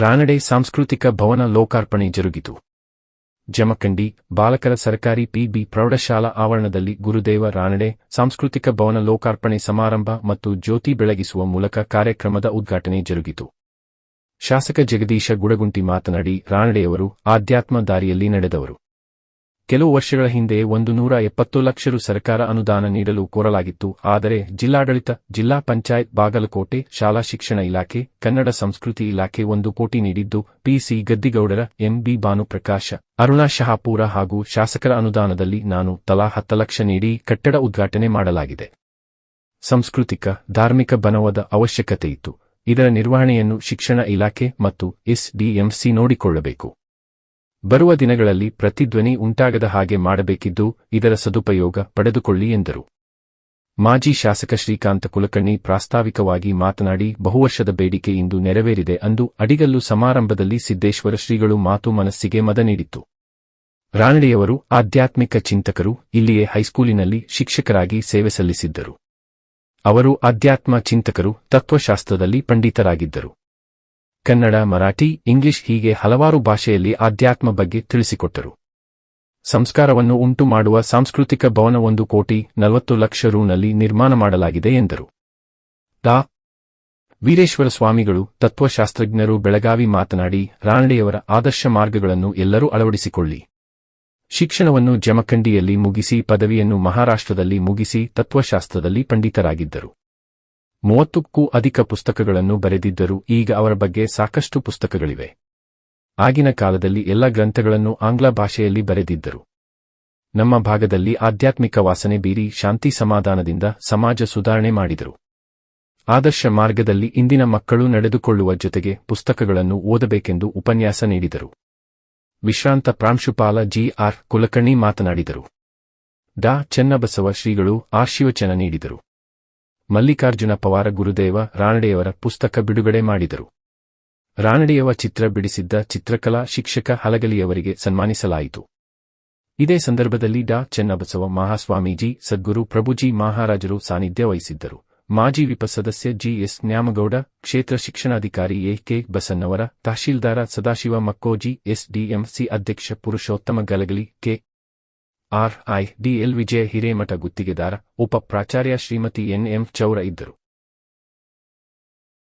ರಾನಡೆ ಸಾಂಸ್ಕೃತಿಕ ಭವನ ಲೋಕಾರ್ಪಣೆ ಜರುಗಿತು. ಜಮಖಂಡಿ, ಬಾಲಕರ ಸರ್ಕಾರಿ ಪಿಬಿ ಪ್ರೌಢಶಾಲಾ ಆವರಣದಲ್ಲಿ ಗುರುದೇವ ರಾನಡೆ ಸಾಂಸ್ಕೃತಿಕ ಭವನ ಲೋಕಾರ್ಪಣೆ ಸಮಾರಂಭ ಮತ್ತು ಜ್ಯೋತಿ ಬೆಳಗಿಸುವ ಮೂಲಕ ಕಾರ್ಯಕ್ರಮದ ಉದ್ಘಾಟನೆ ಜರುಗಿತು. ಶಾಸಕ ಜಗದೀಶ ಗುಡಗುಂಟಿ ಮಾತನಾಡಿ, ರಾನಡೆಯವರು ಆಧ್ಯಾತ್ಮ ದಾರಿಯಲ್ಲಿ ನಡೆದವರು. ಕೆಲವು ವರ್ಷಗಳ ಹಿಂದೆ ಒಂದು ನೂರ ಎಪ್ಪತ್ತು ಲಕ್ಷ ರು ಸರ್ಕಾರ ಅನುದಾನ ನೀಡಲು ಕೋರಲಾಗಿತ್ತು. ಆದರೆ ಜಿಲ್ಲಾಡಳಿತ, ಜಿಲ್ಲಾ ಪಂಚಾಯತ್, ಬಾಗಲಕೋಟೆ, ಶಾಲಾ ಶಿಕ್ಷಣ ಇಲಾಖೆ, ಕನ್ನಡ ಸಂಸ್ಕೃತಿ ಇಲಾಖೆ ಒಂದು ಕೋಟಿ ನೀಡಿದ್ದು ಪಿಸಿ ಗದ್ದಿಗೌಡರ ಎಂಬಿ ಭಾನುಪ್ರಕಾಶ, ಅರುಣಾ ಶಹಾಪೂರ ಹಾಗೂ ಶಾಸಕರ ಅನುದಾನದಲ್ಲಿ ನಾನು ತಲಾ ಹತ್ತು ಲಕ್ಷ ನೀಡಿ ಕಟ್ಟಡ ಉದ್ಘಾಟನೆ ಮಾಡಲಾಗಿದೆ. ಸಾಂಸ್ಕೃತಿಕ, ಧಾರ್ಮಿಕ ಬನವದ ಅವಶ್ಯಕತೆಯಿತ್ತು. ಇದರ ನಿರ್ವಹಣೆಯನ್ನು ಶಿಕ್ಷಣ ಇಲಾಖೆ ಮತ್ತು ಎಸ್ಡಿಎಂಸಿ ನೋಡಿಕೊಳ್ಳಬೇಕು. ಬರುವ ದಿನಗಳಲ್ಲಿ ಪ್ರತಿಧ್ವನಿ ಉಂಟಾಗದ ಹಾಗೆ ಮಾಡಬೇಕಿದ್ದು ಇದರ ಸದುಪಯೋಗ ಪಡೆದುಕೊಳ್ಳಿ ಎಂದರು. ಮಾಜಿ ಶಾಸಕ ಶ್ರೀಕಾಂತ ಕುಲಕರ್ಣಿ ಪ್ರಾಸ್ತಾವಿಕವಾಗಿ ಮಾತನಾಡಿ, ಬಹುವರ್ಷದ ಬೇಡಿಕೆ ಇಂದು ನೆರವೇರಿದೆ ಅಂದು ಅಡಿಗಲ್ಲು ಸಮಾರಂಭದಲ್ಲಿ ಸಿದ್ದೇಶ್ವರ ಶ್ರೀಗಳು ಮಾತು ಮನಸ್ಸಿಗೆ ಮದ ನೀಡಿತ್ತು. ರಾನಡೆಯವರು ಆಧ್ಯಾತ್ಮಿಕ ಚಿಂತಕರು, ಇಲ್ಲಿಯೇ ಹೈಸ್ಕೂಲಿನಲ್ಲಿ ಶಿಕ್ಷಕರಾಗಿ ಸೇವೆ ಸಲ್ಲಿಸಿದ್ದರು. ಅವರು ಆಧ್ಯಾತ್ಮ ಚಿಂತಕರು, ತತ್ವಶಾಸ್ತ್ರದಲ್ಲಿ ಪಂಡಿತರಾಗಿದ್ದರು. ಕನ್ನಡ, ಮರಾಠಿ, ಇಂಗ್ಲಿಷ್ ಹೀಗೆ ಹಲವಾರು ಭಾಷೆಯಲ್ಲಿ ಆಧ್ಯಾತ್ಮ ಬಗ್ಗೆ ತಿಳಿಸಿಕೊಟ್ಟರು. ಸಂಸ್ಕಾರವನ್ನು ಉಂಟು ಮಾಡುವ ಸಾಂಸ್ಕೃತಿಕ ಭವನ ಒಂದು ಕೋಟಿ ನಲವತ್ತು ಲಕ್ಷ ರೂನಲ್ಲಿ ನಿರ್ಮಾಣ ಮಾಡಲಾಗಿದೆ ಎಂದರು. ಡಾ. ವೀರೇಶ್ವರ ಸ್ವಾಮಿಗಳು ತತ್ವಶಾಸ್ತ್ರಜ್ಞರು ಬೆಳಗಾವಿ ಮಾತನಾಡಿ ರಾನಡೆಯವರ ಆದರ್ಶ ಮಾರ್ಗಗಳನ್ನು ಎಲ್ಲರೂ ಅಳವಡಿಸಿಕೊಳ್ಳಿ. ಶಿಕ್ಷಣವನ್ನು ಜಮಖಂಡಿಯಲ್ಲಿ ಮುಗಿಸಿ ಪದವಿಯನ್ನು ಮಹಾರಾಷ್ಟ್ರದಲ್ಲಿ ಮುಗಿಸಿ ತತ್ವಶಾಸ್ತ್ರದಲ್ಲಿ ಪಂಡಿತರಾಗಿದ್ದರು. ಮೂವತ್ತಕ್ಕೂ ಅಧಿಕ ಪುಸ್ತಕಗಳನ್ನು ಬರೆದಿದ್ದರು ಈಗ ಅವರ ಬಗ್ಗೆ ಸಾಕಷ್ಟು ಪುಸ್ತಕಗಳಿವೆ. ಆಗಿನ ಕಾಲದಲ್ಲಿ ಎಲ್ಲ ಗ್ರಂಥಗಳನ್ನು ಆಂಗ್ಲ ಭಾಷೆಯಲ್ಲಿ ಬರೆದಿದ್ದರು. ನಮ್ಮ ಭಾಗದಲ್ಲಿ ಆಧ್ಯಾತ್ಮಿಕ ವಾಸನೆ ಬೀರಿ ಶಾಂತಿ ಸಮಾಧಾನದಿಂದ ಸಮಾಜ ಸುಧಾರಣೆ ಮಾಡಿದರು. ಆದರ್ಶ ಮಾರ್ಗದಲ್ಲಿ ಇಂದಿನ ಮಕ್ಕಳು ನಡೆದುಕೊಳ್ಳುವ ಜೊತೆಗೆ ಪುಸ್ತಕಗಳನ್ನು ಓದಬೇಕೆಂದು ಉಪನ್ಯಾಸ ನೀಡಿದರು. ವಿಶ್ರಾಂತ ಪ್ರಾಂಶುಪಾಲ ಜಿ ಆರ್ ಕುಲಕರ್ಣಿ ಮಾತನಾಡಿದರು. ಡಾ. ಚೆನ್ನಬಸವ ಶ್ರೀಗಳು ಆಶೀವಚನ ನೀಡಿದರು. ಮಲ್ಲಿಕಾರ್ಜುನ ಪವಾರ ಗುರುದೇವ ರಾನಡೆಯವರ ಪುಸ್ತಕ ಬಿಡುಗಡೆ ಮಾಡಿದರು. ರಾನಡೆಯವ ಚಿತ್ರ ಬಿಡಿಸಿದ್ದ ಚಿತ್ರಕಲಾ ಶಿಕ್ಷಕ ಹಲಗಲಿಯವರಿಗೆ ಸನ್ಮಾನಿಸಲಾಯಿತು. ಇದೇ ಸಂದರ್ಭದಲ್ಲಿ ಡಾ. ಚೆನ್ನಬಸವ ಮಹಾಸ್ವಾಮೀಜಿ, ಸದ್ಗುರು ಪ್ರಭುಜಿ ಮಹಾರಾಜರು ಸಾನ್ನಿಧ್ಯ ವಹಿಸಿದ್ದರು. ಮಾಜಿ ವಿಪ ಸದಸ್ಯ ಜಿಎಸ್ ನ್ಯಾಮಗೌಡ, ಕ್ಷೇತ್ರ ಶಿಕ್ಷಣಾಧಿಕಾರಿ A. K. Basannavar, tahsildar Sadashiva Makkoji SDMC ಅಧ್ಯಕ್ಷ Purushottam Galagali, K. RI DL Vijaya Hiremath ಗುತ್ತಿಗೆದಾರ ಉಪ ಪ್ರಾಚಾರ್ಯ ಶ್ರೀಮತಿ ಎನ್ಎಂ ಚೌರ ಇದ್ದರು.